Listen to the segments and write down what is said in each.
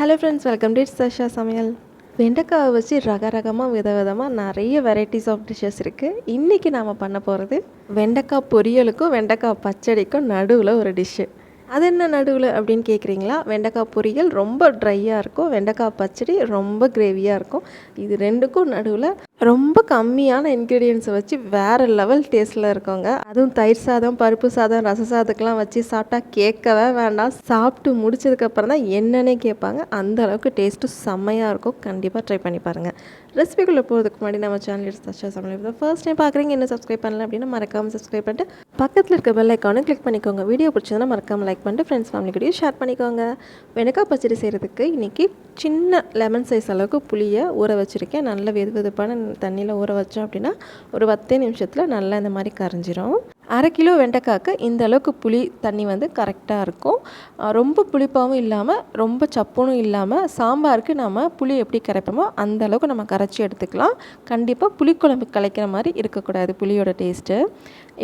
Hello friends welcome to Sasha சமையல் வெண்டைக்காவை வச்சு ரக ரகமாக விதவிதமாக நிறைய வெரைட்டிஸ் ஆஃப் டிஷ்ஷஸ் இருக்குது இன்றைக்கி நாம் பண்ண போகிறது வெண்டைக்காய் பொரியலுக்கும் வெண்டைக்காய் பச்சடிக்கும் நடுவில் ஒரு டிஷ்ஷு அது என்ன நடுவில் அப்படின்னு கேட்குறீங்களா வெண்டைக்காய் பொரியல் ரொம்ப ட்ரையாக இருக்கும். வெண்டைக்காய் பச்சடி ரொம்ப கிரேவியாக இருக்கும். இது ரெண்டுக்கும் நடுவில் ரொம்ப கம்மியான இன்க்ரீடியன்ஸை வச்சு வேறு லெவல் டேஸ்ட்டில் இருக்கோங்க அதுவும் தயிர் சாதம் பருப்பு சாதம் ரச சாதத்துக்கெலாம் வச்சு சாப்பிட்டா கேட்கவே வேண்டாம். சாப்பிட்டு முடிச்சதுக்கப்புறம் தான் என்னென்னே கேட்பாங்க. அந்த அளவுக்கு டேஸ்ட்டு செம்மையாக இருக்கும். கண்டிப்பாக ட்ரை பண்ணி பாருங்கள் ரெசிபிக்குள்ளே போகிறதுக்கு முன்னாடி நம்ம சேனல் தச்சா சமையல் ஃபர்ஸ்ட் டைம் பார்க்குறீங்க என்ன சப்ஸ்கிரைப் பண்ணல அப்படின்னா மறக்காமல் சப்ஸ்கிரைப் பண்ணிட்டு பக்கத்தில் இருக்க பெல் ஐக்கானும் கிளிக் பண்ணிக்கோங்க. வீடியோ பிடிச்சதுன்னா மறக்காமல் லைக் பண்ணிட்டு ஃப்ரெண்ட்ஸ் ஃபேமிலி கூடயும் ஷேர் பண்ணிக்கோங்க. வெனக்கா பச்சடி செய்கிறதுக்கு இன்றைக்கி சின்ன லெமன் சைஸ் அளவுக்கு புளியை ஊற வச்சுருக்கேன். நல்ல வெது வெதுப்பான தண்ணியில் ஊற வச்சோம் அப்படின்னா ஒரு பத்தே நிமிஷத்தில் நல்லா இந்த மாதிரி கரைஞ்சிரும். அரை கிலோ வெண்டைக்காய்க்கு இந்த அளவுக்கு புளி தண்ணி வந்து கரெக்டாக இருக்கும். ரொம்ப புளிப்பாகவும் இல்லாமல் ரொம்ப சப்புனும் இல்லாமல் சாம்பாருக்கு நம்ம புளி எப்படி கரைப்போமோ அந்த அளவுக்கு நம்ம கரைச்சி எடுத்துக்கலாம். கண்டிப்பாக புளிக்குழம்பு கலைக்கிற மாதிரி இருக்கக்கூடாது புளியோட டேஸ்ட்டு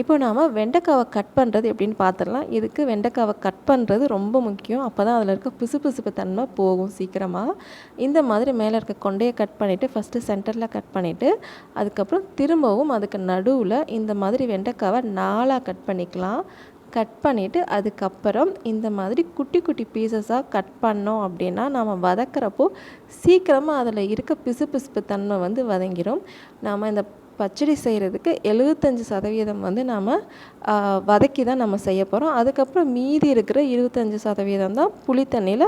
இப்போ நாம் வெண்டைக்காவை கட் பண்ணுறது எப்படின்னு பார்த்துடலாம் இதுக்கு வெண்டைக்காவை கட் பண்ணுறது ரொம்ப முக்கியம். அப்போ தான் அதில் இருக்க பிசு பிசுப்பு தன்மை போகும் சீக்கிரமாக இந்த மாதிரி மேலே இருக்க கொண்டையை கட் பண்ணிவிட்டு ஃபஸ்ட்டு சென்டரில் கட் பண்ணிவிட்டு அதுக்கப்புறம் திரும்பவும் அதுக்கு நடுவில் இந்த மாதிரி வெண்டைக்காவை நாலாக கட் பண்ணிக்கலாம். கட் பண்ணிவிட்டு அதுக்கப்புறம் இந்த மாதிரி குட்டி குட்டி பீசஸாக கட் பண்ணோம் அப்படின்னா நாம் வதக்கிறப்போ சீக்கிரமாக அதில் இருக்க பிசு பிசுப்பு தன்மை வந்து வதங்கிடும் நாம் இந்த பச்சடி செய்கிறதுக்கு எழுபத்தஞ்சி சதவீதம் வந்து நாம் வதக்கி தான் நம்ம செய்ய போகிறோம் அதுக்கப்புறம் மீதி இருக்கிற இருபத்தஞ்சி சதவீதம் தான் புளி தண்ணியில்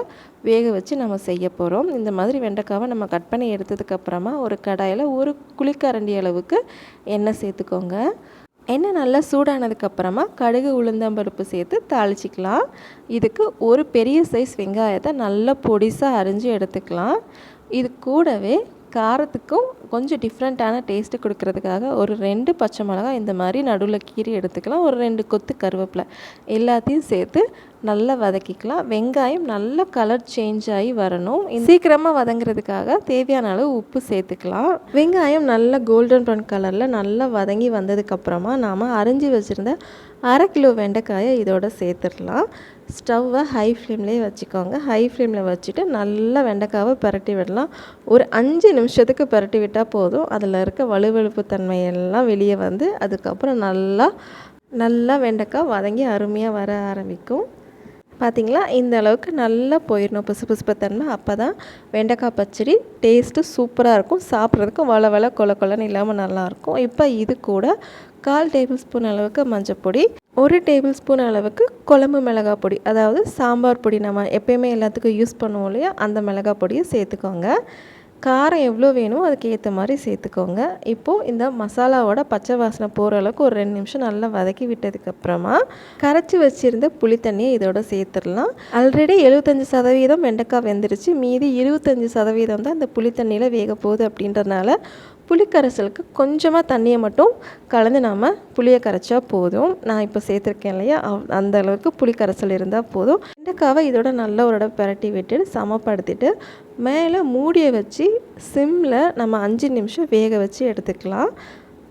வேக வச்சு நம்ம செய்ய போகிறோம் இந்த மாதிரி வெண்டைக்காவை நம்ம கட் பண்ணி எடுத்ததுக்கப்புறமா ஒரு கடாயில் ஒரு குளிக்கரண்டி அளவுக்கு எண்ணெய் சேர்த்துக்கோங்க. எண்ணெய் நல்லா சூடானதுக்கப்புறமா கடுகு உளுந்தம்பருப்பு சேர்த்து தாளிச்சிக்கலாம். இதுக்கு ஒரு பெரிய சைஸ் வெங்காயத்தை நல்லா பொடிசாக அரிஞ்சு எடுத்துக்கலாம். இது கூடவே காரத்துக்கும் கொஞ்சம் டிஃப்ரெண்ட்டான டேஸ்ட்டு கொடுக்கறதுக்காக ஒரு ரெண்டு பச்சை மிளகா இந்த மாதிரி நடுவில் கீறி எடுத்துக்கலாம். ஒரு ரெண்டு கொத்து கருவேப்பிலை எல்லாத்தையும் சேர்த்து நல்லா வதக்கிக்கலாம். வெங்காயம் நல்ல கலர் சேஞ்ச் ஆகி வரணும். சீக்கிரமாக வதங்குறதுக்காக தேவையான அளவு உப்பு சேர்த்துக்கலாம். வெங்காயம் நல்ல கோல்டன் ப்ரௌன் கலரில் நல்லா வதங்கி வந்ததுக்கப்புறமா நாம் அரிஞ்சு வச்சுருந்த அரை கிலோ வெண்டைக்காயை இதோட சேர்த்துடலாம். ஸ்டவ்வை ஹை ஃப்ளேம்லேயே வச்சுக்கோங்க. ஹை ஃப்ளேமில் வச்சுட்டு நல்லா வெண்டைக்காவை பரட்டி விடலாம். ஒரு அஞ்சு நிமிஷத்துக்கு பரட்டி விட்டால் போதும். அதில் இருக்க வலுவெழுப்பு தன்மையெல்லாம் வெளியே வந்து அதுக்கப்புறம் நல்லா நல்லா வெண்டைக்காய் வதங்கி அருமையாக வர ஆரம்பிக்கும். பார்த்திங்களா? இந்த அளவுக்கு நல்லா போயிடணும். பிசு பிசுப்பத்தன்மை அப்போ தான் வெண்டைக்காய் பச்சடி டேஸ்ட்டு சூப்பராக இருக்கும். சாப்பிட்றதுக்கும் வள வள கொல கொலன்னு இல்லாமல் நல்லாயிருக்கும். இப்போ இது கூட கால் டேபிள் ஸ்பூன் அளவுக்கு மஞ்சப்பொடி ஒரு டேபிள் ஸ்பூன் அளவுக்கு குழம்பு மிளகாய் பொடி. அதாவது சாம்பார் பொடி நம்ம எப்பயுமே எல்லாத்துக்கும் யூஸ் பண்ணுவோம் இல்லையா? அந்த மிளகாய் பொடியை சேர்த்துக்கோங்க. காரம் எவ்வளோ வேணுமோ அதுக்கு ஏற்ற மாதிரி சேர்த்துக்கோங்க. இப்போது இந்த மசாலாவோட பச்சை வாசனை போகிற அளவுக்கு ஒரு ரெண்டு நிமிஷம் நல்லா வதக்கி விட்டதுக்கப்புறமா கரைச்சி வச்சுருந்த புளி தண்ணியை இதோட சேர்த்துடலாம். ஆல்ரெடி எழுபத்தஞ்சி சதவீதம் வெண்டைக்காய் வெந்துருச்சு. மீதி இருபத்தஞ்சி சதவீதம் தான் இந்த புளி தண்ணியில் வேக போகுது அப்படின்றனால புளிக்கரைசலுக்கு கொஞ்சமாக தண்ணியை மட்டும் கலந்து நாம் புளியை கரைச்சா போதும். நான் இப்போ சேர்த்துருக்கேன் இல்லையா? அந்த அளவுக்கு புளிக்கரைசல் இருந்தால் போதும். வெண்டைக்காவை இதோட நல்ல ஒரு இடம் பரட்டி விட்டுட்டு சமப்படுத்திட்டு மேலே மூடியை வச்சு சிம்மில் நம்ம அஞ்சு நிமிஷம் வேக வச்சு எடுத்துக்கலாம்.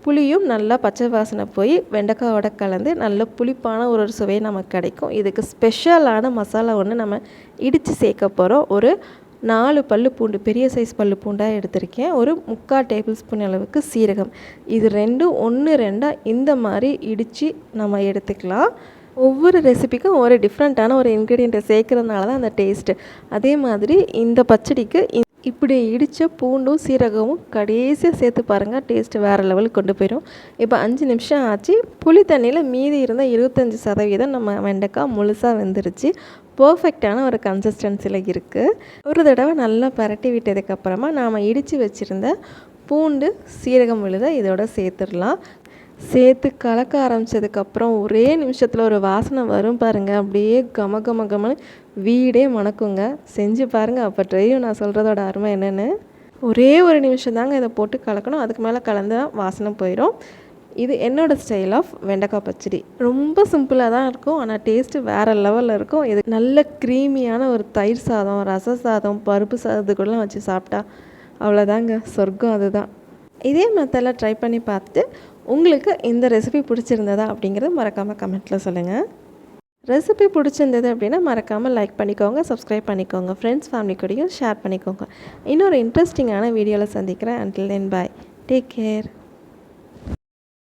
புளியும் நல்லா பச்சை வாசனை போய் வெண்டைக்காயோட கலந்து நல்ல புளிப்பான ஒரு சுவை நமக்கு கிடைக்கும். இதுக்கு ஸ்பெஷலான மசாலா ஒன்று நம்ம இடித்து சேர்க்க போகிறோம் ஒரு நாலு பல் பூண்டு பெரிய சைஸ் பல் பூண்டாக எடுத்திருக்கேன். ஒரு முக்கால் டேபிள் ஸ்பூன் அளவுக்கு சீரகம். இது ரெண்டும் ஒன்று ரெண்டாக இந்த மாதிரி இடித்து நம்ம எடுத்துக்கலாம். ஒவ்வொரு ரெசிபிக்கும் ஒரு டிஃப்ரெண்ட்டான ஒரு இன்க்ரீடியண்ட்டை சேர்க்குறதுனால தான் அந்த டேஸ்ட்டு அதே மாதிரி இந்த பச்சடிக்கு இப்படி இடித்த பூண்டும் சீரகமும் கடைசியாக சேர்த்து பாருங்கள் டேஸ்ட்டு வேறு லெவலுக்கு கொண்டு போயிடும் இப்போ அஞ்சு நிமிஷம் ஆச்சு. புளி தண்ணியில் மீதி இருந்தால் இருபத்தஞ்சி சதவீதம் நம்ம வெண்டைக்காய் முழுசாக வெந்துருச்சு. பர்ஃபெக்டான ஒரு கன்சிஸ்டன்சியில் இருக்குது ஒரு தடவை நல்லா பரட்டி விட்டதுக்கப்புறமா நாம் இடித்து வச்சுருந்த பூண்டு சீரகம் விழுத இதோட சேர்த்துடலாம். சேர்த்து கலக்க ஆரம்பித்ததுக்கப்புறம் ஒரே நிமிஷத்தில் ஒரு வாசனை வரும் பாருங்கள் அப்படியே கம கம கமன்னு வீடே மணக்குங்க. செஞ்சு பாருங்கள் அப்போ ட்ரையும் நான் சொல்கிறதோட அருமை என்னென்னு. ஒரே ஒரு நிமிஷம் தாங்க இதை போட்டு கலக்கணும். அதுக்கு மேலே கலந்தால் வாசனை போயிடும் இது என்னோடய ஸ்டைல் ஆஃப் வெண்டைக்காய் பச்சடி. ரொம்ப சிம்பிளாக தான் இருக்கும். ஆனால் டேஸ்ட்டு வேறு லெவலில் இருக்கும். இது நல்ல க்ரீமியான ஒரு தயிர் சாதம் ரச சாதம் பருப்பு சாதத்துக்குள்ளலாம் வச்சு சாப்பிட்டா அவ்வளோதாங்க. சொர்க்கம் அதுதான். இதே மற்றெல்லாம் ட்ரை பண்ணி பார்த்துட்டு உங்களுக்கு இந்த ரெசிபி பிடிச்சிருந்ததா அப்படிங்கிறத மறக்காமல் கமெண்ட்டில் சொல்லுங்கள் ரெசிபி பிடிச்சிருந்தது அப்படின்னா மறக்காமல் லைக் பண்ணிக்கோங்க சப்ஸ்கிரைப் பண்ணிக்கோங்க ஃப்ரெண்ட்ஸ் ஃபேமிலி கூடயும் ஷேர் பண்ணிக்கோங்க. இன்னொரு இன்ட்ரெஸ்டிங்கான வீடியோவில் சந்திக்கிறேன். Until then bye take care